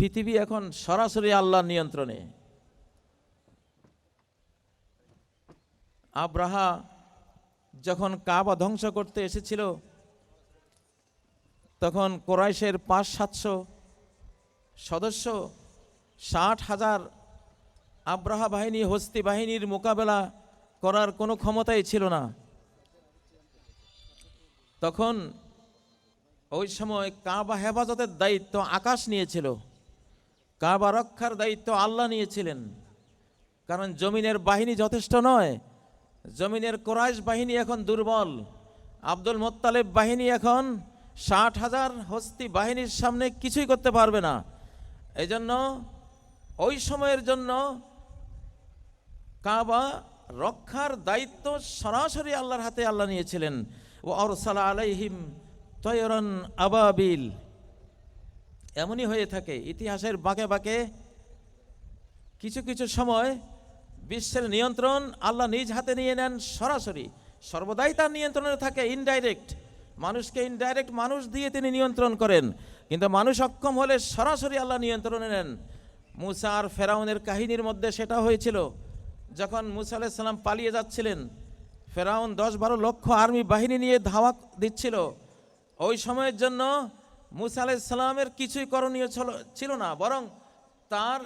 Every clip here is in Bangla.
পৃথিবী এখন সরাসরি আল্লাহর নিয়ন্ত্রণে। আব্রাহা যখন কাবা ধ্বংস করতে এসেছিল, তখন কোরাইশের পাঁচ সাতশো সদস্য, ষাট হাজার আব্রাহা বাহিনী, হস্তি বাহিনীর মোকাবেলা করার কোনো ক্ষমতাই ছিল না। তখন ওই সময় কাবা হেফাজতের দায়িত্ব আকাশ নিয়েছিল। কাবা রক্ষার দায়িত্ব আল্লাহ নিয়েছিলেন। কারণ জমিনের বাহিনী যথেষ্ট নয়। জমিনের কোরাইশ বাহিনী এখন দুর্বল। আব্দুল মোত্তালেব বাহিনী এখন ষাট হাজার হস্তি বাহিনীর সামনে কিছুই করতে পারবে না। এই জন্য ওই সময়ের জন্য কাবা রক্ষার দায়িত্ব সরাসরি আল্লাহর হাতে আল্লাহ নিয়েছিলেন। ও অরসালা আলাইহিম তয়রন আবাবিল। এমনই হয়ে থাকে। ইতিহাসের বাঁকে বাঁকে কিছু কিছু সময় বিশ্বের নিয়ন্ত্রণ আল্লাহ নিজ হাতে নিয়ে নেন সরাসরি। সর্বদাই তার নিয়ন্ত্রণে থাকে ইনডাইরেক্ট মানুষকে ইনডাইরেক্ট মানুষ দিয়ে তিনি নিয়ন্ত্রণ করেন। কিন্তু মানুষ অক্ষম হলে সরাসরি আল্লাহ নিয়ন্ত্রণে নেন। মুসা আর ফেরাউনের কাহিনীর মধ্যে সেটা হয়েছিল, যখন মুসা আলাইসাল্লাম পালিয়ে যাচ্ছিলেন, ফেরাউন দশ বারো লক্ষ আর্মি বাহিনী নিয়ে ধাওয়া দিচ্ছিল। ওই সময়ের জন্য মুসা আলাইসাল্লামের কিছুই করণীয় ছিল- ছিল না, বরং তার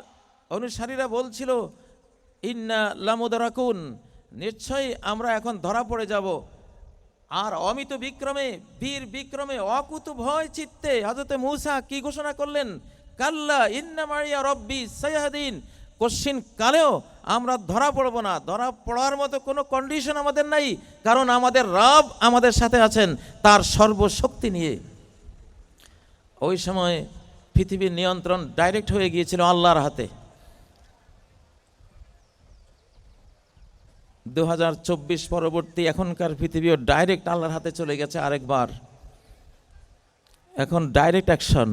অনুসারীরা বলছিল, ইন্না লামুদারাকুন, নিশ্চয়ই আমরা এখন ধরা পড়ে যাব। আর অমিত বিক্রমে, বীর বিক্রমে অকুত ভয় চিত্তে হজরতে মূসা কি ঘোষণা করলেন? কাল্লা ইন্না মারিয়া রব্বি সৈয়াদিন কশ্চিন কালেও আমরা ধরা পড়ব না। ধরা পড়ার মতো কোনো কন্ডিশন আমাদের নাই, কারণ আমাদের রব আমাদের সাথে আছেন, তার সর্বশক্তি নিয়ে। ওই সময় পৃথিবীর নিয়ন্ত্রণ ডাইরেক্ট হয়ে গিয়েছিল আল্লাহর হাতে। দু হাজার চব্বিশ পরবর্তী এখনকার পৃথিবীও ডাইরেক্ট আল্লাহর হাতে চলে গেছে আরেকবার। এখন ডাইরেক্ট অ্যাকশন।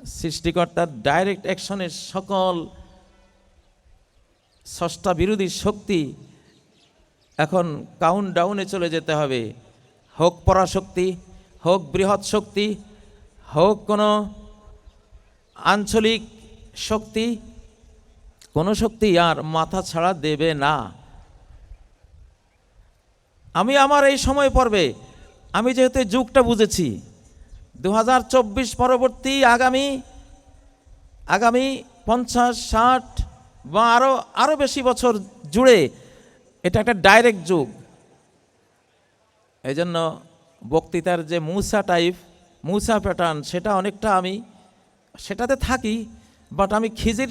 সৃষ্টিকর্তার ডাইরেক্ট অ্যাকশনের সকল ষষ্ঠা বিরোধী শক্তি এখন কাউন্ট ডাউনে চলে যেতে হবে। হোক পরাশক্তি, হোক বৃহৎ শক্তি হোক কোনো আঞ্চলিক শক্তি, কোনো শক্তি আর মাথা ছাড়া দেবে না। আমি আমার এই সময় পর্বে, আমি যেহেতু যুগটা বুঝেছি দু হাজার চব্বিশ পরবর্তী আগামী আগামী পঞ্চাশ, ষাট বা আরও আরও বেশি বছর জুড়ে এটা একটা ডাইরেক্ট যুগ। এই জন্য বক্তৃতার যে মূসা টাইপ মূসা প্যাটার্ন সেটা অনেকটা আমি, সেটাতে থাকি বাট আমি খিজির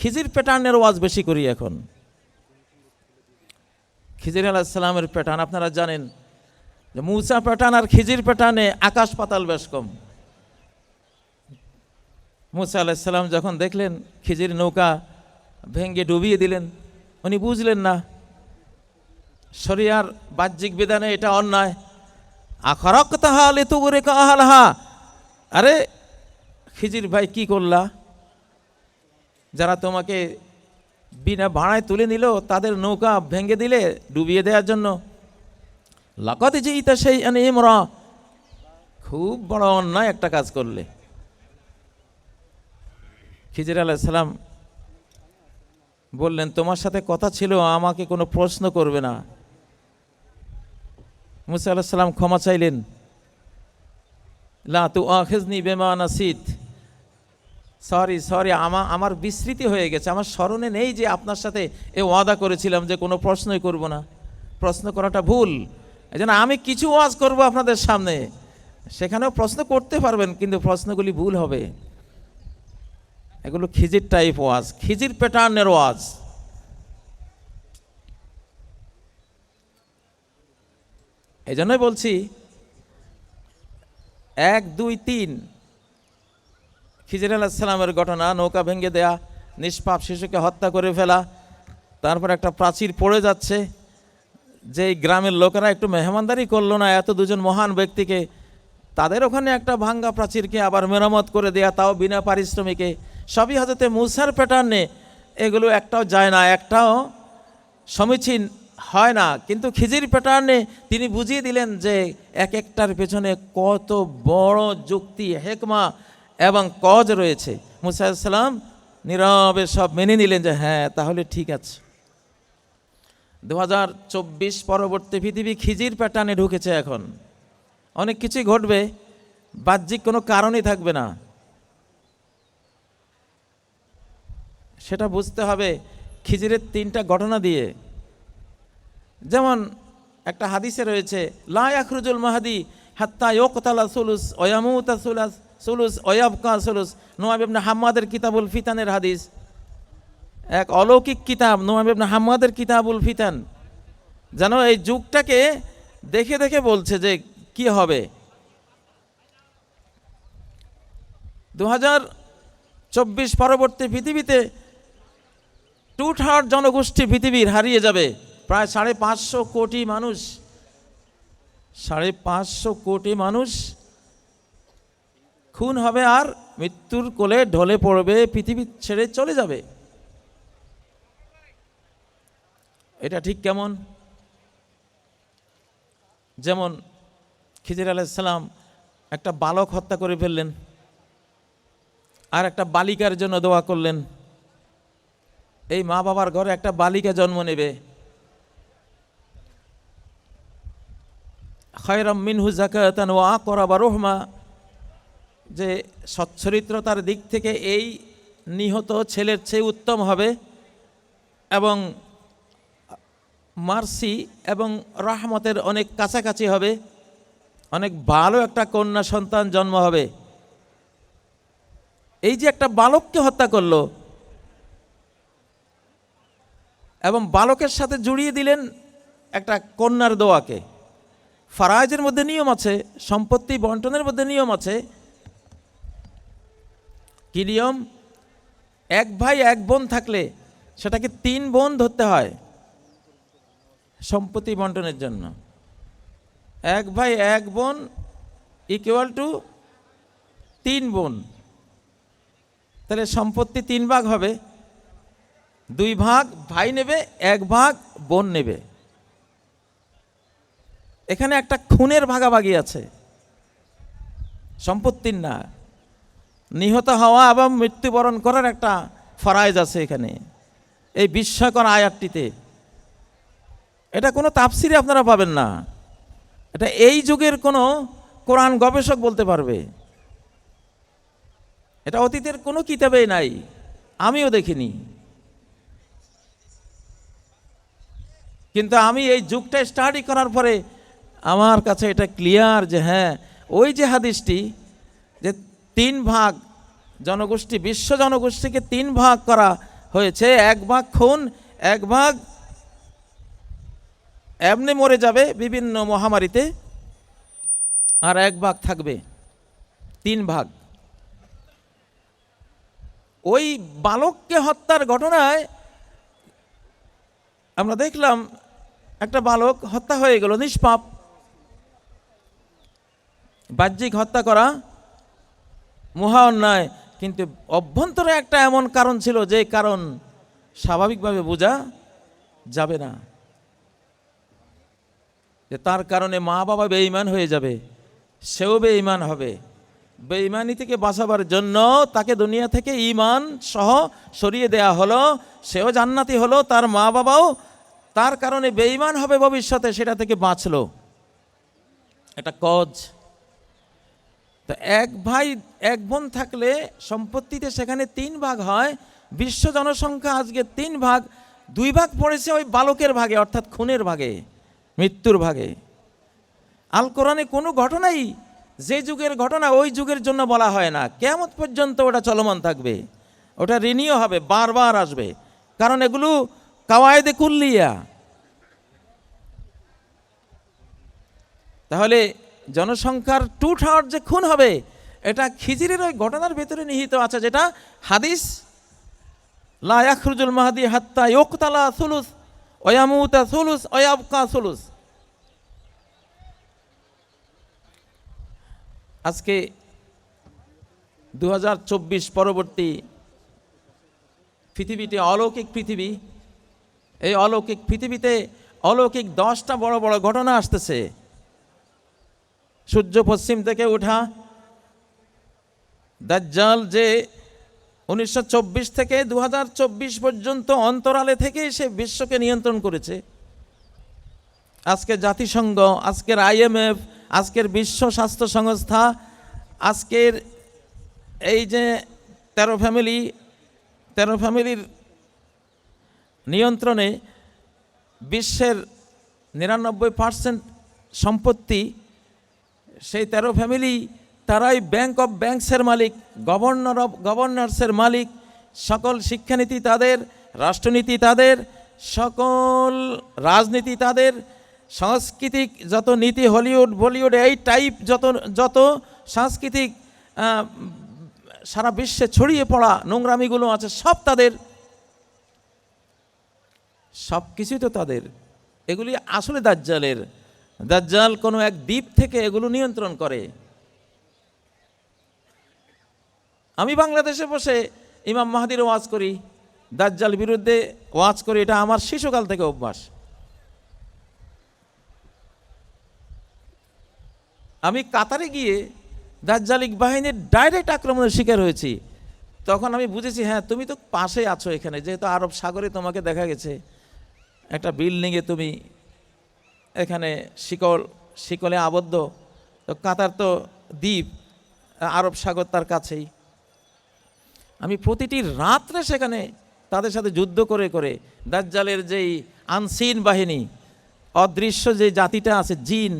খিজির প্যাটার্নের ওয়াজ বেশি করি এখন। খিজির আলাহিসাল্লামের প্যাটার্ন আপনারা জানেন যে মূসা প্যাটার্ন আর খিজির প্যাটার্নে আকাশ পাতাল বেশ কম। মুসা আলাহিসাল্লাম যখন দেখলেন, খিজির নৌকা ভেঙ্গে ডুবিয়ে দিলেন, উনি বুঝলেন না, শরিয়ার বাহ্যিক বিধানে এটা অন্যায়। আখরক তাহালে তুগুরে কাহালহা আরে, খিজির ভাই কি করলা? যারা তোমাকে বিনা ভাড়ায় তুলে নিল, তাদের নৌকা ভেঙে দিলে ডুবিয়ে দেওয়ার জন্য। লাকতে যে ইতা সেই ইমরা। খুব বড় অন্যায় একটা কাজ করলে। খিজির আলাইসালাম বললেন, তোমার সাথে কথা ছিল, আমাকে কোনো প্রশ্ন করবে না। মুসা আলাহিসাল্লাম ক্ষমা চাইলেন। লা তু আখেজনি বেমা নাসিদ সরি সরি আমার আমার বিস্মৃতি হয়ে গেছে। আমার স্মরণে নেই যে আপনার সাথে এ ওয়াদা করেছিলাম যে কোনো প্রশ্নই করব না। প্রশ্ন করাটা ভুল। এই জন্য আমি কিছু ওয়াজ করব আপনাদের সামনে। সেখানেও প্রশ্ন করতে পারবেন, কিন্তু প্রশ্নগুলি ভুল হবে। এগুলো খিজির টাইপ ওয়াজ, খিজির প্যাটার্নের ওয়াজ। এই জন্যই বলছি, এক, দুই, তিন। খিজির আলাহিসাল্লামের ঘটনা, নৌকা ভেঙে দেয়া, নিষ্পাপ শিশুকে হত্যা করে ফেলা, তারপর একটা প্রাচীর পড়ে যাচ্ছে যে গ্রামের লোকেরা একটু মেহমানদারি করল না, এত দুজন মহান ব্যক্তিকে, তাদের ওখানে একটা ভাঙ্গা প্রাচীরকে আবার মেরামত করে দেয়া, তাও বিনা পারিশ্রমিকে। সবই হজরতে মুসার প্যাটার্নে এগুলো একটাও যায় না, একটাও সমীচীন হয় না। কিন্তু খিজির প্যাটার্নে তিনি বুঝিয়ে দিলেন যে এক একটার পেছনে কত বড় যুক্তি, হেকমা এবং কজ রয়েছে। মুসাইসাল্লাম নীরবে সব মেনে নিলেন যে হ্যাঁ তাহলে ঠিক আছে। দু হাজার চব্বিশ পরবর্তী পৃথিবী খিজির প্যাটার্নে ঢুকেছে এখন। অনেক কিছুই ঘটবে, বাহ্যিক কোনো কারণই থাকবে না। সেটা বুঝতে হবে, খিজিরের তিনটা ঘটনা দিয়ে। যেমন একটা হাদিসে রয়েছে, লা ইয়াখরুজুল মাহাদি হাত্তা ইয়কতালা সুলুস ওয়ামুতা সুলাস, সুলুস ওয়াবকা সুলুস। নোয়াব ইবনে হাম্মাদের কিতাবুল ফিতানের হাদিস। এক অলৌকিক কিতাব, নোয়াব ইবনে হাম্মাদের কিতাবুল ফিতান। যেন এই যুগটাকে দেখে দেখে বলছে যে কি হবে। দু হাজার চব্বিশ পরবর্তী পৃথিবীতে টু থার্ড জনগোষ্ঠী পৃথিবীর হারিয়ে যাবে। প্রায় সাড়ে পাঁচশো কোটি মানুষ, সাড়ে পাঁচশো কোটি মানুষ খুন হবে আর মৃত্যুর কোলে ঢলে পড়বে, পৃথিবী ছেড়ে চলে যাবে। এটা ঠিক কেমন? যেমন খিজির আলাইসাল্লাম একটা বালক হত্যা করে ফেললেন, আর একটা বালিকার জন্য দোয়া করলেন। এই মা বাবার ঘরে একটা বালিকা জন্ম নেবে। খয়রম মিনহু জাকাতান ও আকরাবা রহমা। যে সচ্চরিত্রতার দিক থেকে এই নিহত ছেলের চেয়ে উত্তম হবে এবং মার্সি এবং রহমতের অনেক কাছাকাছি হবে, অনেক ভালো একটা কন্যা সন্তান জন্ম হবে। এই যে একটা বালককে হত্যা করল এবং বালকের সাথে জুড়িয়ে দিলেন একটা কন্যার দোয়াকে। ফারাইজের মধ্যে নিয়ম আছে, সম্পত্তি বন্টনের মধ্যে নিয়ম আছে। কি নিয়ম? এক ভাই, এক বোন থাকলে সেটাকে তিন বোন ধরতে হয় সম্পত্তি বন্টনের জন্য। এক ভাই, এক বোন ইকুয়াল টু তিন বোন। তাহলে সম্পত্তি তিন ভাগ হবে। দুই ভাগ ভাই নেবে, এক ভাগ বোন নেবে। এখানে একটা খুনের ভাগাভাগি আছে। সম্পত্তির না। নিহত হওয়া এবং মৃত্যুবরণ করার একটা ফরাইজ আছে এখানে। এই বিস্ময়কর আয়াতটিতে। এটা কোনো তাফসিরে আপনারা পাবেন না। এটা এই যুগের কোনো কোরআন গবেষক বলতে পারবে। এটা অতীতের কোনো কিতাবেই নাই। আমিও দেখিনি। কিন্তু আমি এই যুগটা স্টাডি করার পরে আমার কাছে এটা ক্লিয়ার যে হ্যাঁ ওই যে হাদিসটি যে তিন ভাগ জনগোষ্ঠী, বিশ্ব জনগোষ্ঠীকে তিন ভাগ করা হয়েছে, এক ভাগ খুন, এক ভাগ এমনি মরে যাবে বিভিন্ন মহামারীতে, আর এক ভাগ থাকবে, তিন ভাগ। ওই বালককে হত্যার ঘটনায় আমরা দেখলাম একটা বালক হত্যা হয়ে গেল, নিষ্পাপ। বাহ্যিক হত্যা করা মহা অন্যায়। কিন্তু অভ্যন্তরে একটা এমন কারণ ছিল যে কারণ স্বাভাবিকভাবে বোঝা যাবে না। যে তার কারণে মা বাবা বেঈমান হয়ে যাবে, সেও বেঈমান হবে। বেঈমানি থেকে বাঁচাবার জন্য তাকে দুনিয়া থেকে ইমান সহ সরিয়ে দেয়া হলো, সেও জান্নাতি হলো, তার মা বাবাও তার কারণে বেঈমান হবে ভবিষ্যতে, সেটা থেকে বাঁচলো। এটা কজ। তো এক ভাই, এক বোন থাকলে সম্পত্তিতে সেখানে তিন ভাগ হয়, বিশ্ব জনসংখ্যা আজকে তিন ভাগ, দুই ভাগ পড়েছে ওই বালকের ভাগে, অর্থাৎ খুনের ভাগে, মৃত্যুর ভাগে। আল কোরআনে কোনো ঘটনাই যে যুগের ঘটনা ওই যুগের জন্য বলা হয় না। কেমন পর্যন্ত ওটা চলমান থাকবে। ওটা রিনিও হবে, বারবার আসবে। কারণ এগুলো কাওয়ায়দে কুল্লিয়া। তাহলে জনসংখ্যার টু থার্ড যে খুন হবে, এটা খিজিরের ওই ঘটনার ভেতরে নিহিত আছে, যেটা হাদিস, লা ইয়াখরুজুল মাহাদি হাত্তা ইয়কতালা সুলুস ওয়ামুতা সুলুস ওয়াবকা সুলুস। আজকে দু হাজার চব্বিশ পরবর্তী পৃথিবীটি অলৌকিক পৃথিবী। এই অলৌকিক পৃথিবীতে অলৌকিক দশটা বড় বড় ঘটনা আসতেছে। সূর্য পশ্চিম থেকে ওঠা দাজ্জাল যে উনিশশো চব্বিশ থেকে দু হাজার চব্বিশ পর্যন্ত অন্তরালে থেকে সে বিশ্বকে নিয়ন্ত্রণ করেছে। আজকে জাতিসংঘ, আজকের আইএমএফ আজকের বিশ্ব স্বাস্থ্য সংস্থা, আজকের এই যে তেরো ফ্যামিলি, তেরো ফ্যামিলির নিয়ন্ত্রণে বিশ্বের নিরানব্বই পার্সেন্ট সম্পত্তি সেই তেরো ফ্যামিলি তারাই ব্যাংক অফ ব্যাংকসের মালিক গভর্নর অফ গভর্নর্সের মালিক, সকল শিক্ষানীতি তাদের, রাষ্ট্রনীতি তাদের, সকল রাজনীতি তাদের, সাংস্কৃতিক যত নীতি হলিউড, বলিউড, এই টাইপ যত যত সাংস্কৃতিক সারা বিশ্বে ছড়িয়ে পড়া নোংরামিগুলো আছে, সব তাদের। সব কিছুই তো তাদের। এগুলি আসলে দাজ্জালের দাজ্জাল কোনো এক দ্বীপ থেকে এগুলো নিয়ন্ত্রণ করে। আমি বাংলাদেশে বসে ইমাম মাহাদির ওয়াজ করি, দাজ্জাল বিরুদ্ধে ওয়াজ করি, এটা আমার শিশুকাল থেকে অভ্যাস। আমি কাতারে গিয়ে দাজ্জালিক বাহিনীর ডাইরেক্ট আক্রমণের শিকার হয়েছি। তখন আমি বুঝেছি হ্যাঁ তুমি তো পাশে আছো এখানে, যেহেতু আরব সাগরে তোমাকে দেখা গেছে, একটা বিল্ডিংয়ে তুমি এখানে শিকল, শিকলে আবদ্ধ। তো কাতার তো দ্বীপ, আরব সাগর তার কাছেই। আমি প্রতিটি রাত্রে সেখানে তাদের সাথে যুদ্ধ করে করে দাজ্জালের যেই আনসিন বাহিনী, অদৃশ্য যে জাতিটা আছে, জিন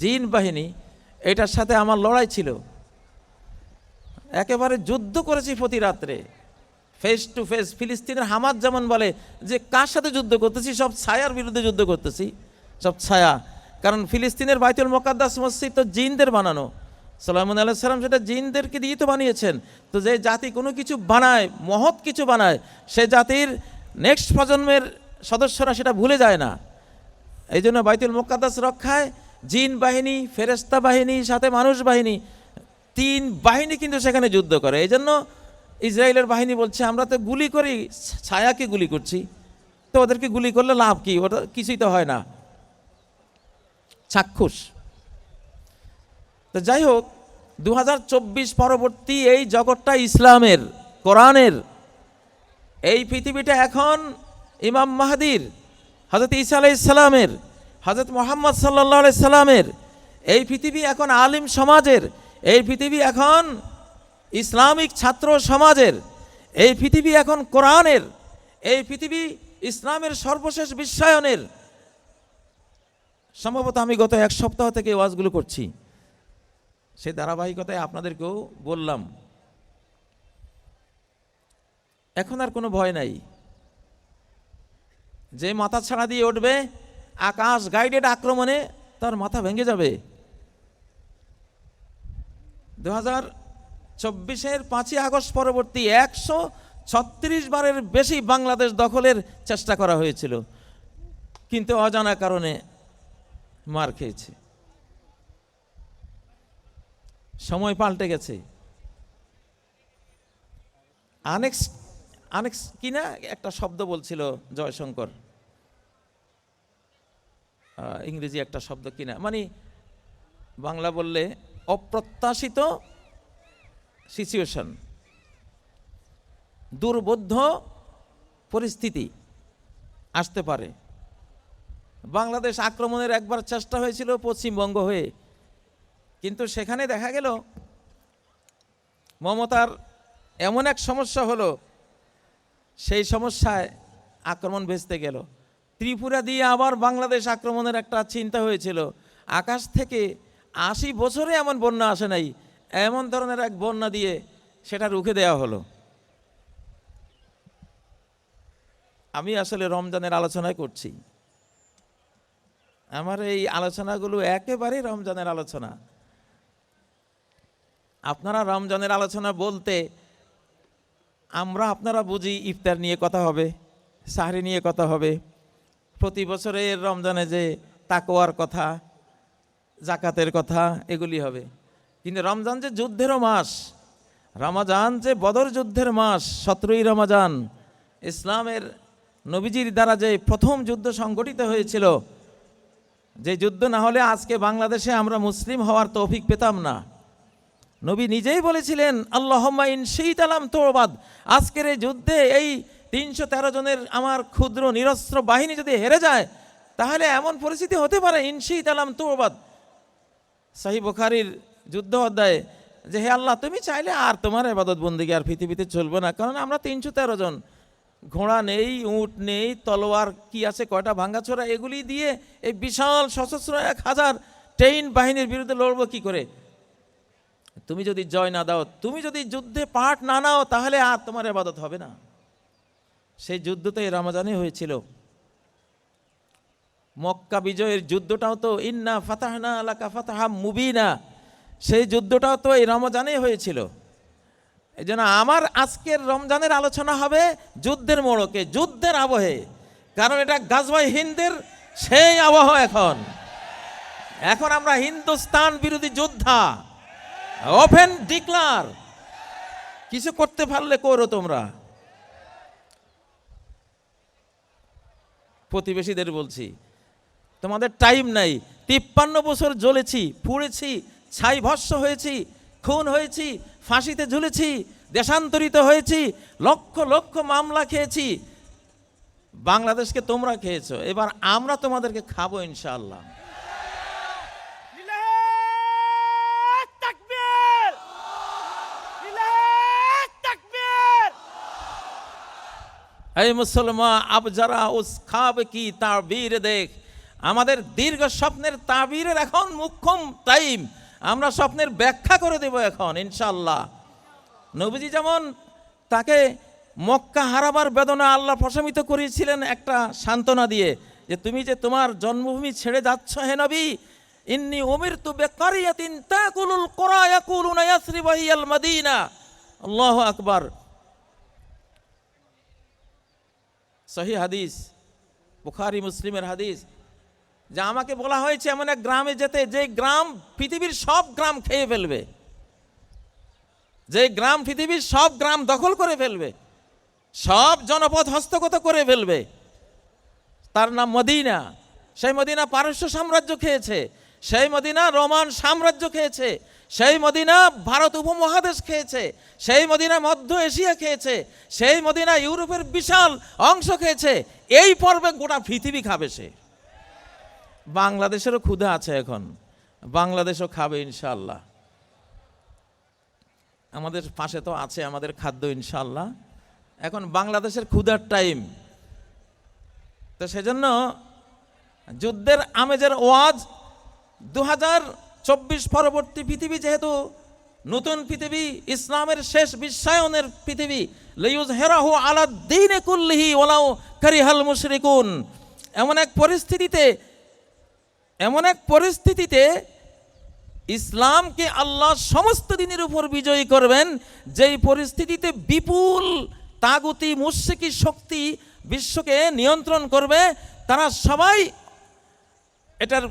জিন বাহিনী, এটার সাথে আমার লড়াই ছিল। একেবারে যুদ্ধ করেছি প্রতি রাত্রে। ফেস টু ফেস ফিলিস্তিনের হামাদ যেমন বলে যে, কার সাথে যুদ্ধ করতেছি? সব ছায়ার বিরুদ্ধে যুদ্ধ করতেছি। সব ছায়া। কারণ ফিলিস্তিনের বাইতুল মোকাদ্দাস মসজিদ তো জিনদের বানানো। সালামুন আল্লাহ সাল্লাম সেটা জিনদেরকে দিয়ে তো বানিয়েছেন। তো যে জাতি কোনো কিছু বানায়, মহৎ কিছু বানায়, সে জাতির নেক্সট প্রজন্মের সদস্যরা সেটা ভুলে যায় না। এই জন্য বাইতুল মোকাদ্দাস রক্ষায় জিন বাহিনী ফেরেস্তা বাহিনী, সাথে মানুষ বাহিনী, তিন বাহিনী কিন্তু সেখানে যুদ্ধ করে। এই জন্য ইসরায়েলের বাহিনী বলছে, আমরা তো গুলি করি, ছায়াকে গুলি করছি। তো ওদেরকে গুলি করলে লাভ কি? ওটা কিছুই তো হয় না। চাক্ষুষ। তো যাই হোক দু হাজার চব্বিশ পরবর্তী এই জগৎটা ইসলামের, কোরআনের। এই পৃথিবীটা এখন ইমাম মাহাদির হজরত ঈসা আলাইসাল্লামের হজরত মোহাম্মদ সাল্লাহ সাল্লামের। এই পৃথিবী এখন আলিম সমাজের, এই পৃথিবী এখন ইসলামিক ছাত্র সমাজের, এই পৃথিবী এখন কোরআনের, এই পৃথিবী ইসলামের সর্বশেষ বিশ্বায়নের। সম্ভবত আমি গত এক সপ্তাহ থেকে ওয়াজগুলো করছি। সেই ধারাবাহিকতায় আপনাদেরকেও বললাম। এখন আর কোনো ভয় নাই। যে মাথা ছাড়া দিয়ে উঠবে, আকাশ গাইডেড আক্রমণে তার মাথা ভেঙে যাবে। দু হাজার চব্বিশের পাঁচই আগস্ট পরবর্তী একশো ছত্রিশ বারের বেশি বাংলাদেশ দখলের চেষ্টা করা হয়েছিল। কিন্তু অজানা কারণে মার খেয়েছে। সময় পাল্টে গেছে। আনেক্স আনেক্স কি না একটা শব্দ বলছিল জয়শঙ্কর। ইংরেজি একটা শব্দ কিনা মানে বাংলা বললে অপ্রত্যাশিত সিচুয়েশন দুর্বোধ্য পরিস্থিতি আসতে পারে। বাংলাদেশ আক্রমণের একবার চেষ্টা হয়েছিল পশ্চিমবঙ্গ হয়ে। কিন্তু সেখানে দেখা গেল, মমতার এমন এক সমস্যা হলো, সেই সমস্যায় আক্রমণ ভেস্তে গেল। ত্রিপুরা দিয়ে আবার বাংলাদেশ আক্রমণের একটা চিন্তা হয়েছিল। আকাশ থেকে আশি বছরে এমন বন্যা আসে নাই, এমন ধরনের এক বন্যা দিয়ে সেটা রুখে দেওয়া হলো। আমি আসলে রমজানের আলোচনায় করছি। আমার এই আলোচনাগুলো একেবারেই রমজানের আলোচনা। আপনারা রমজানের আলোচনা বলতে আমরা আপনারা বুঝি ইফতার নিয়ে কথা হবে, সাহরি নিয়ে কথা হবে। প্রতি বছরের রমজানে যে তাকোয়ার কথা জাকাতের কথা, এগুলি হবে। কিন্তু রমজান যে যুদ্ধেরও মাস, রমাজান যে বদর যুদ্ধের মাস, সতেরোই রমাজান, ইসলামের নবীজির দ্বারা যে প্রথম যুদ্ধ সংগঠিত হয়েছিল যে যুদ্ধ না হলে আজকে বাংলাদেশে আমরা মুসলিম হওয়ার তৌফিক পেতাম না। নবী নিজেই বলেছিলেন, আল্লাহম্মা ইন শহীদ আলাম তোরবাদ আজকের এই যুদ্ধে এই তিনশো তেরো জনের আমার ক্ষুদ্র নিরস্ত্র বাহিনী যদি হেরে যায়, তাহলে এমন পরিস্থিতি হতে পারে ইনশিত আলাম তোরবাদ সাহি বুখারির যুদ্ধ অধ্যায়ে যে, হে আল্লাহ, তুমি চাইলে আর তোমার এবাদত বন্দিকে আর পৃথিবীতে চলবে না। কারণ আমরা তিনশো তেরো জন। ঘোড়া নেই, উট নেই, তলোয়ার কি আছে, কয়টা ভাঙ্গাছোড়া এগুলি দিয়ে এই বিশাল সশস্ত্র এক হাজার ট্রেন বাহিনীর বিরুদ্ধে লড়বো কি করে? তুমি যদি জয় না দাও, তুমি যদি যুদ্ধে পাঠ না নাও, তাহলে আর তোমার এবাদত হবে না। সেই যুদ্ধ তো এই রমজানে হয়েছিল। মক্কা বিজয়ের যুদ্ধটাও তো ইন্না ফাতাহনা আলাকা ফাতাহা মুবিনা। সেই যুদ্ধটাও তো এই রমজানে হয়েছিল। এই জন্য আমার আজকের রমজানের আলোচনা হবে যুদ্ধের মোড়কে, যুদ্ধের আবহে। কারণ এটা গাজবাই হিন্দের সেই আবহ এখন। এখন আমরা হিন্দুস্তান বিরোধী যোদ্ধা ওপেন ডিক্লার। কিছু করতে পারলে করো তোমরা। প্রতিবেশীদের বলছি, তোমাদের টাইম নাই, তিপ্পান্ন বছর জ্বলেছি, পুড়েছি, ছাই ভস্য হয়েছি খুন হয়েছি ফাঁসিতে ঝুলেছি দেশান্তরিত হয়েছি লক্ষ লক্ষ মামলা খেয়েছি। বাংলাদেশকে তোমরা খেয়েছো এবার আমরা তোমাদেরকে খাব ইনশাআল্লাহ। এই মুসলমান আব যারা উস খাব কি তাবির দেখ? আমাদের দীর্ঘ স্বপ্নের তাবিরের এখন মুখ্যম টাইম আমরা স্বপ্নের ব্যাখ্যা করে দেব এখন ইনশাল্লাহ নবীজি যেমন তাকে মক্কা হারাবার বেদনা আল্লাহ প্রশমিত করেছিলেন একটা সান্ত্বনা দিয়ে, যে তুমি যে তোমার জন্মভূমি ছেড়ে যাচ্ছ হে নবী, ইন্নি উমির তু বেকারিয়াতিন হিয়াল মাদিনা। আল্লাহু আকবার। সহি হাদিস, বুখারি, মুসলিমের হাদিস। যে আমাকে বলা হয়েছে এমন এক গ্রামে যেতে, যে গ্রাম পৃথিবীর সব গ্রাম খেয়ে ফেলবে। যে গ্রাম পৃথিবীর সব গ্রাম দখল করে ফেলবে। সব জনপদ হস্তগত করে ফেলবে। তার নাম মদিনা। সেই মদিনা পারস্য সাম্রাজ্য খেয়েছে। সেই মদিনা রোমান সাম্রাজ্য খেয়েছে। সেই মদিনা ভারত উপমহাদেশ খেয়েছে। সেই মদিনা মধ্য এশিয়া খেয়েছে। সেই মদিনা ইউরোপের বিশাল অংশ খেয়েছে। এই পর্বে গোটা পৃথিবী খাবে সে। বাংলাদেশেরও ক্ষুধা আছে এখন। বাংলাদেশও খাবে ইনশাল্লাহ আমাদের পাশে তো আছে আমাদের খাদ্য ইনশাল্লাহ এখন বাংলাদেশের ক্ষুধার টাইম। তো সেজন্য যুদ্ধের আমেজের ওয়াজ দু চব্বিশ পরবর্তী পৃথিবী যেহেতু নতুন পৃথিবী, ইসলামের শেষ বিশ্বায়নের পৃথিবী লেউজ হেরাহু আলা দিনে কুল্লিহি ওলাও কারিহাল মুশরিকুন। এমন এক পরিস্থিতিতে এমন এক পরিস্থিতিতে ইসলামকে আল্লাহ সমস্ত দিনের উপর বিজয়ী করবেন, যেই পরিস্থিতিতে বিপুল তাগুতি মুশিকি শক্তি বিশ্বকে নিয়ন্ত্রণ করবে, তারা সবাই এটার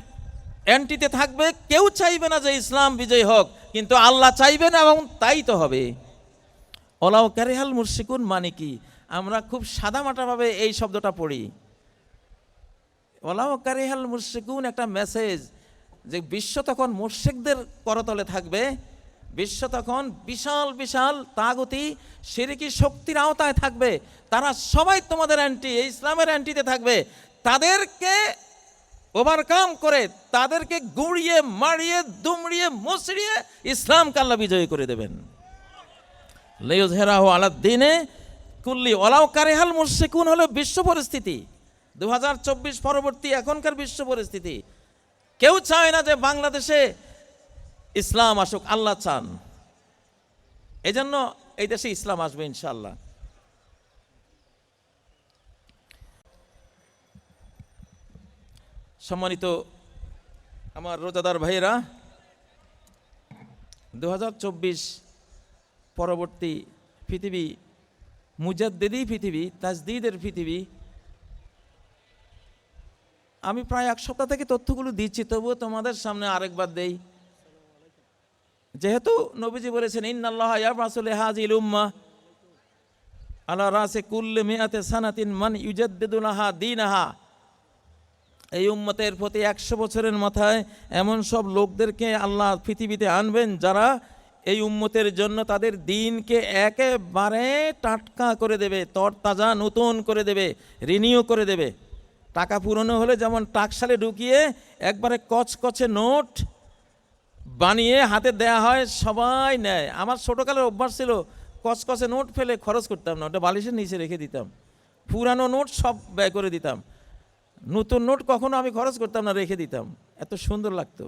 অ্যান্টিতে থাকবে, কেউ চাইবে না যে ইসলাম বিজয়ী হোক, কিন্তু আল্লাহ চাইবেন এবং তাই তো হবে। ওলাও ক্যারেহাল মুর্শিকুন মানে কি? আমরা খুব সাদামাটাভাবে এই শব্দটা পড়ি। ওলাও কারিহাল মুর্শিকুন একটা মেসেজ যে বিশ্ব তখন মুর্শিকদের করতলে থাকবে। বিশ্ব তখন বিশাল বিশাল তাগতি সিরিকি শক্তির আওতায় থাকবে। তারা সবাই তোমাদের অ্যান্টি ইসলামের অ্যান্টিতে থাকবে। তাদেরকে ওভারকাম করে, তাদেরকে গুঁড়িয়ে মারিয়ে দুমড়িয়ে মুসড়িয়ে ইসলাম কাল্লা বিজয়ী করে দেবেন। লেউজ হেরাহ আলাদ দিনে কুল্লি ওলাও কারেহাল মুর্শিকুন হলো বিশ্ব পরিস্থিতি। দু হাজার চব্বিশ পরবর্তী এখনকার বিশ্ব পরিস্থিতি। কেউ চায় না যে বাংলাদেশে ইসলাম আসুক, আল্লাহ চান। এই জন্য এই দেশে ইসলাম আসবে ইনশাল্লাহ সম্মানিত আমার রোজাদার ভাইয়েরা দু হাজার চব্বিশ পরবর্তী পৃথিবী, মুজাদ্দিদি পৃথিবী, তাজদিদের পৃথিবী আমি প্রায় এক সপ্তাহ থেকে তথ্যগুলো দিচ্ছি, তবুও তোমাদের সামনে আরেকবার দেই। যেহেতু নবীজি বলেছেন, ইন্নাল্লাহ ইয়াবাসুল হাজিল উম্মা আলা রাসে কুল্লে মিয়াতে সানাতিন মান ইউজাদ্দিদুলাহা দিনাহা। এই উম্মতের প্রতি একশো বছরের মাথায় এমন সব লোকদেরকে আল্লাহ পৃথিবীতে আনবেন, যারা এই উম্মতের জন্য তাদের দিনকে একেবারে টাটকা করে দেবে, তরতাজা নতুন করে দেবে, রিনিউ করে দেবে। টাকা পুরনো হলে যেমন টাকশালে ঢুকিয়ে একবারে কচকচে নোট বানিয়ে হাতে দেয়া হয়, সবাই নেয়। আমার ছোটোকালের অভ্যাস ছিল কচকচে নোট ফেলে খরচ করতাম না, ওটা বালিশের নিচে রেখে দিতাম। পুরানো নোট সব ব্যয় করে দিতাম। নতুন নোট কখনো আমি খরচ করতাম না, রেখে দিতাম। এত সুন্দর লাগতো।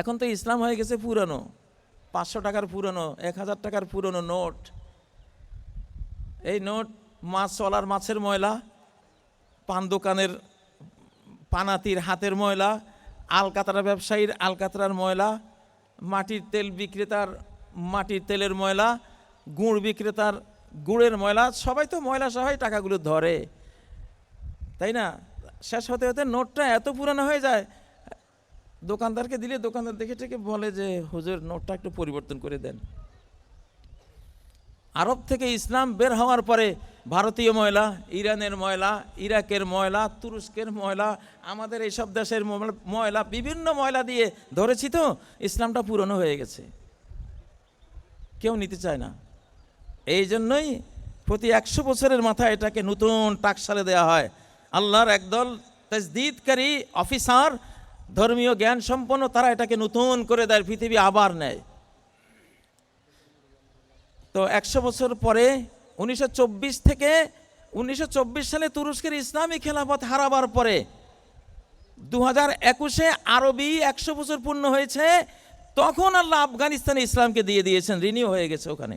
এখন তো ইসলাম হয়ে গেছে পুরানো। পাঁচশো টাকার পুরনো, এক হাজার টাকার পুরনো নোট। এই নোট মাছ, চলার মাছের ময়লা পান দোকানের পানাতির হাতের ময়লা, আলকাতরা ব্যবসায়ীর আলকাতরার ময়লা, মাটির তেল বিক্রেতার মাটির তেলের ময়লা, গুড় বিক্রেতার গুড়ের ময়লা, সবাই তো ময়লা সবাই টাকাগুলো ধরে। তাই না? শেষ হতে হতে নোটটা এত পুরানো হয়ে যায়, দোকানদারকে দিলে দোকানদার দেখে টেকে বলে যে, হুজুর, নোটটা একটু পরিবর্তন করে দেন। আরব থেকে ইসলাম বের হওয়ার পরে ভারতীয় ময়লা, ইরানের ময়লা, ইরাকের ময়লা, তুরস্কের ময়লা, আমাদের এইসব দেশের ময়লা- বিভিন্ন ময়লা দিয়ে ধরেছি তো, ইসলামটা পুরনো হয়ে গেছে। কেউ নিতে চায় না। এই জন্যই প্রতি একশো বছরের মাথায় এটাকে নতুন টাকসালে দেওয়া হয়। আল্লাহর একদল তসদিদকারী অফিসার, ধর্মীয় জ্ঞান সম্পন্ন, তারা এটাকে নতুন করে দেয়, পৃথিবী আবার নেয়। তো একশো বছর পরে উনিশশো চব্বিশ থেকে উনিশশো চব্বিশ সালে তুরস্কের ইসলামী খেলাফত হারাবার পরে দু হাজার একুশে আরবি একশো বছর পূর্ণ হয়েছে, তখন আল্লাহ আফগানিস্তানে ইসলামকে দিয়ে দিয়েছেন, রিনিউ হয়ে গেছে ওখানে।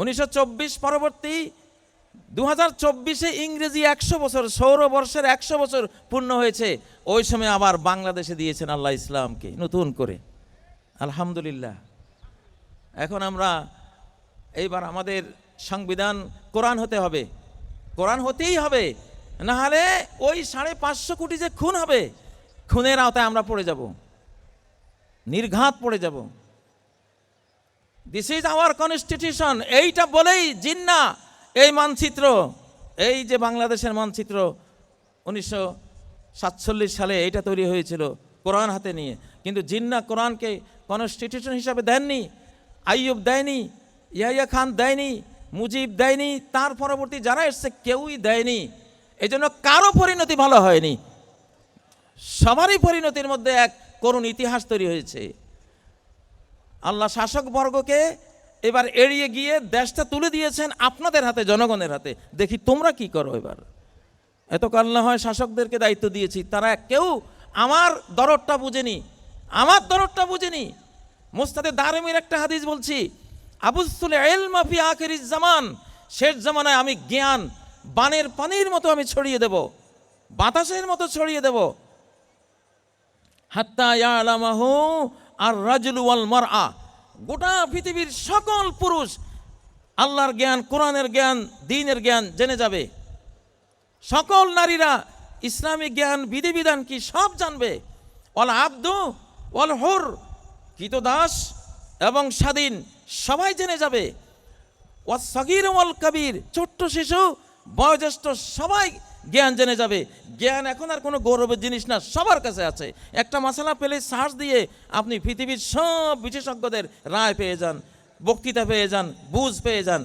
উনিশশো চব্বিশ পরবর্তী দু হাজার চব্বিশে ইংরেজি একশো বছর, সৌরবর্ষের একশো বছর পূর্ণ হয়েছে, ওই সময় আবার বাংলাদেশে দিয়েছেন আল্লাহ ইসলামকে, নতুন করে। আলহামদুলিল্লাহ। এখন আমরা এইবার আমাদের সংবিধান কোরআন হতে হবে। কোরআন হতেই হবে। না হলে ওই সাড়ে পাঁচশো কোটি যে খুন হবে, খুনের আওতায় আমরা পড়ে যাব। নির্ঘাত পড়ে যাব। দিস ইজ আওয়ার কনস্টিটিউশন এইটা বলেই জিন্না এই মানচিত্র, এই যে বাংলাদেশের মানচিত্র উনিশশো সাতচল্লিশ সালে এইটা তৈরি হয়েছিল কোরআন হাতে নিয়ে। কিন্তু জিন্না কোরআনকে কনস্টিটিউশন হিসাবে দেননি, আইয়ুব দেয়নি। ইয়াহিয়া খান দেয়নি, মুজিব দেয়নি, তার পরবর্তী যারা এসছে কেউই দেয়নি। এই জন্য কারও পরিণতি ভালো হয়নি। সবারই পরিণতির মধ্যে এক করুণ ইতিহাস তৈরি হয়েছে। আল্লাহ শাসক বর্গকে এবার এড়িয়ে গিয়ে দেশটা তুলে দিয়েছেন আপনাদের হাতে, জনগণের হাতে। দেখি তোমরা কি করো এবার। এত কাল না হয় শাসকদেরকে দায়িত্ব দিয়েছি, তারা কেউ আমার দরদটা বুঝেনি। আমার দরদটা বুঝেনি। মোস্তাদে দারেমের একটা হাদিস বলছি আবুসুল এল মাফি আখের জামান, শেষ জামানায় আমি জ্ঞান বানের পানির মতো আমি ছড়িয়ে দেব, বাতাসের মতো ছড়িয়ে দেব। হাত্তা ইয়ালামাহু আর রাজুলু ওয়াল মারআ গোটা পৃথিবীর সকল পুরুষ আল্লাহর জ্ঞান, কোরআনের জ্ঞান দ্বীনের জ্ঞান জেনে যাবে। সকল নারীরা ইসলামিক জ্ঞান, বিধিবিধান কি সব জানবে? অল আব্দু অল হুর দাস এবং স্বাধীন সবাই জেনে যাবে। ও কবির, ছোট্ট শিশু, বয়োজ্যেষ্ঠ সবাই জ্ঞান জেনে যাবে। জ্ঞান এখন আর কোনো গৌরবের জিনিস না, সবার কাছে আছে। একটা মশলা পেলে সার্চ দিয়ে আপনি পৃথিবীর সব বিশেষজ্ঞদের রায় পেয়ে যান, বক্তৃতা পেয়ে যান, বুঝ পেয়ে যান।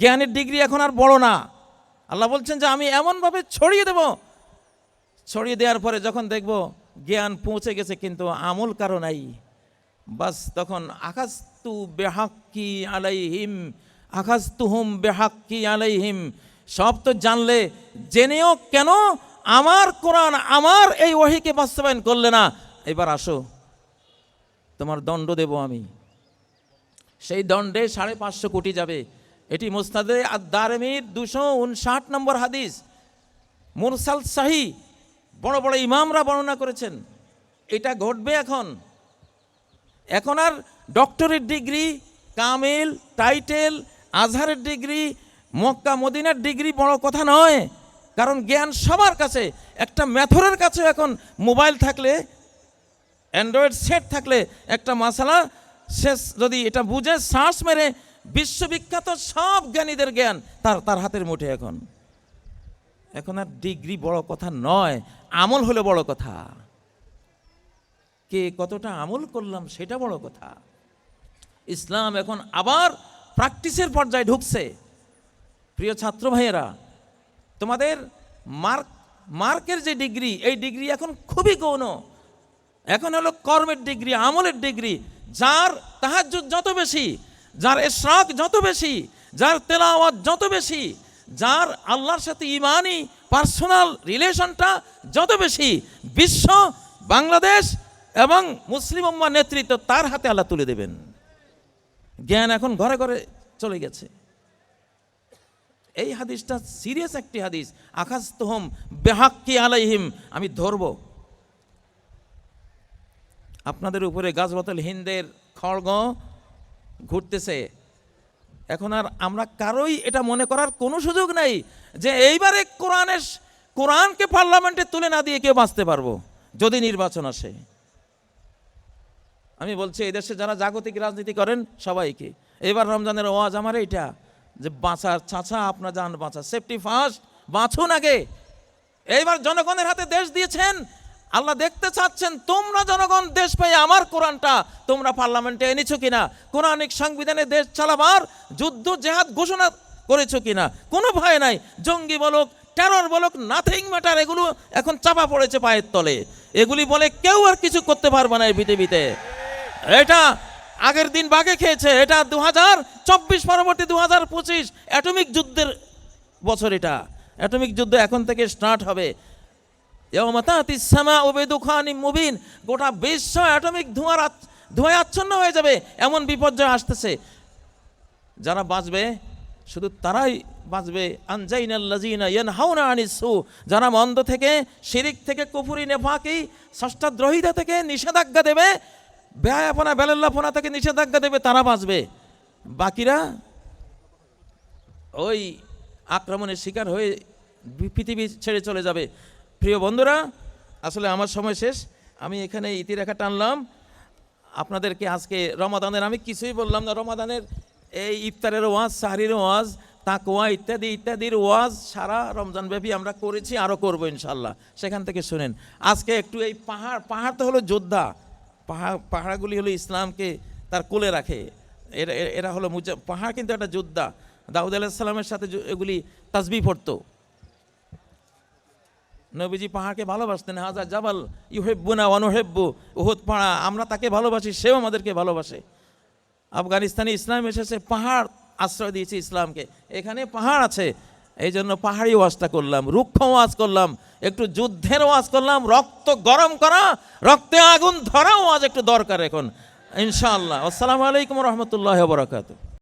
জ্ঞানের ডিগ্রি এখন আর বড় না। আল্লাহ বলছেন যে, আমি এমনভাবে ছড়িয়ে দেব। ছড়িয়ে দেওয়ার পরে যখন দেখব জ্ঞান পৌঁছে গেছে, কিন্তু আমল কারও নাই। বাস তখন আকাস্তু বেহাক্কি আলাইহিম আকাস্তুহুম বেহাক্কি আলাইহিম। সব তো জানলে, জেনেও কেন আমার কোরআন আমার এই ওহিকে বাস্তবায়ন করলে না? এবার আসো, তোমার দণ্ড দেব আমি। সেই দণ্ডে সাড়ে পাঁচশো কোটি যাবে। এটি মুস্তাদে আদারমির দুশো উনষাট নম্বর হাদিস। মুরসাল শাহী বড় বড় ইমামরা বর্ণনা করেছেন। এটা ঘটবে এখন। এখন আর ডক্টরের ডিগ্রি কামেল টাইটেল আজহারের ডিগ্রি মক্কা, মদিনার ডিগ্রি বড় কথা নয়। কারণ জ্ঞান সবার কাছে, একটা ম্যাথরের কাছে এখন মোবাইল থাকলে, অ্যান্ড্রয়েড সেট থাকলে একটা মশালা শেষ যদি এটা বুঝে শ্বাস মেরে বিশ্ববিখ্যাত সব জ্ঞানীদের জ্ঞান তার তার হাতের মুঠে এখন। এখন আর ডিগ্রি বড় কথা নয়, আমল হলে বড় কথা। কে কতটা আমল করলাম সেটা বড় কথা। ইসলাম এখন আবার প্র্যাকটিসের পর্যায়ে ঢুকছে। প্রিয় ছাত্র ভাইয়েরা, তোমাদের মার্ক, মার্কের যে ডিগ্রি, এই ডিগ্রি এখন খুবই গৌণ। এখন হলো কর্মের ডিগ্রি, আমলের ডিগ্রি, যার তাহার যত বেশি, যার এশরাক যত বেশি, যার তেলাওয়াত যত বেশি, যার আল্লাহর সাথে ইমানি, পার্সোনাল রিলেশনটা যত বেশি, বিশ্ব, বাংলাদেশ এবং মুসলিম উম্মা নেতৃত্ব তার হাতে আল্লাহ তুলে দেবেন। জ্ঞান এখন ঘরে ঘরে চলে গেছে। এই হাদিসটা সিরিয়াস একটি হাদিস। আকাশ তোহম বেহাক্কি আলাইহিম, আমি ধরব। আপনাদের উপরে গাছবতল হিন্দের খড়গ ঘুরতেছে। এখন আর আমরা কারোই এটা মনে করার কোনো সুযোগ নাই যে এইবারে কোরআনের, কোরআনকে পার্লামেন্টে তুলে না দিয়ে কেউ বাঁচতে পারব, যদি নির্বাচন আসে। আমি বলছি, এই দেশে যারা জাগতিক রাজনীতি করেন সবাইকে, এবার রমজানের ওয়াজ আমার এইটা, যে বাঁচার চাচা আপনার যান বাঁচা সেফটি ফার্স্ট বাঁচুন আগে। এইবার জনগণের হাতে দেশ দিয়েছেন, আল্লাহ দেখতে চাচ্ছেন, তোমরা জনগণ দেশ পেয়ে আমার কোরআনটা তোমরা পার্লামেন্টে এনেছো কিনা, কোরআনিক সংবিধানে দেশ চালাবার যুদ্ধ জেহাদ ঘোষণা করেছ কিনা, কোনো ভয় নাই, জঙ্গি বলুক টেরর বলুক নাথিং ম্যাটার এগুলো এখন চাপা পড়েছে পায়ের তলে। এগুলি বলে কেউ আর কিছু করতে পারবে না এই পৃথিবীতে। এটা আগের দিন বাগে খেয়েছে, এটা দু হাজার চব্বিশ পরবর্তী দু হাজার পঁচিশ অ্যাটমিক যুদ্ধের বছর এটা। অ্যাটমিক যুদ্ধ এখন থেকে স্টার্ট হবে। মুবিন, গোটা বিশ্ব অ্যাটমিক ধোঁয়ার ধোঁয়ায় আচ্ছন্ন হয়ে যাবে, এমন বিপর্যয় আসতেছে। যারা বাঁচবে, শুধু তারাই বাঁচবে। আনিসু যারা মন্দ থেকে, শিরিক থেকে, কুফুরি, নেফাকি ষষ্ঠাদ্রোহিতা থেকে নিষেধাজ্ঞা দেবে ব্যয়াপনা বেলাল্লাপনা থেকে নিষেধাজ্ঞা দেবে, তারা বাঁচবে। বাকিরা ওই আক্রমণের শিকার হয়ে পৃথিবী ছেড়ে চলে যাবে। প্রিয় বন্ধুরা, আসলে আমার সময় শেষ। আমি এখানে ইতিরেখা টানলাম। আপনাদেরকে আজকে রমাদানের, আমি কিছুই বললাম না, রমাদানের এই ইফতারের ওয়াজ, সাহারির ওয়াজ তাকোয়া ইত্যাদি, ইত্যাদির ওয়াজ সারা রমজান ব্যাপী আমরা করেছি, আরও করব ইনশাল্লাহ সেখান থেকে শুনেন। আজকে একটু এই পাহাড় পাহাড় তো হলো যোদ্ধা। পাহাড় পাহাড়গুলি হলো ইসলামকে তার কোলে রাখে। এরা এরা- হলো মুজা পাহাড় কিন্তু একটা যোদ্ধা। দাউদ আলাহিসাল্লামের সাথে এগুলি তাজবি পড়তো। নবীজি পাহাড়কে ভালোবাসতেন হাজার জাবাল ইউহেব্বু না অনুহেব্বু উহুদ পাড়া, আমরা তাকে ভালোবাসি, সেও আমাদেরকে ভালোবাসে। আফগানিস্তানে ইসলাম এসেছে, পাহাড় আশ্রয় দিয়েছে ইসলামকে। এখানে পাহাড় আছে এই জন্য পাহাড়ি ওয়াজটা করলাম, রুক্ষ ওয়াজ করলাম, একটু যুদ্ধের ওয়াজ করলাম, রক্ত গরম করা, রক্তে আগুন ধরা ওয়াজ একটু দরকার এখন। ইনশাআল্লাহ। আসসালামু আলাইকুম রহমতুল্লাহ বরাকাতু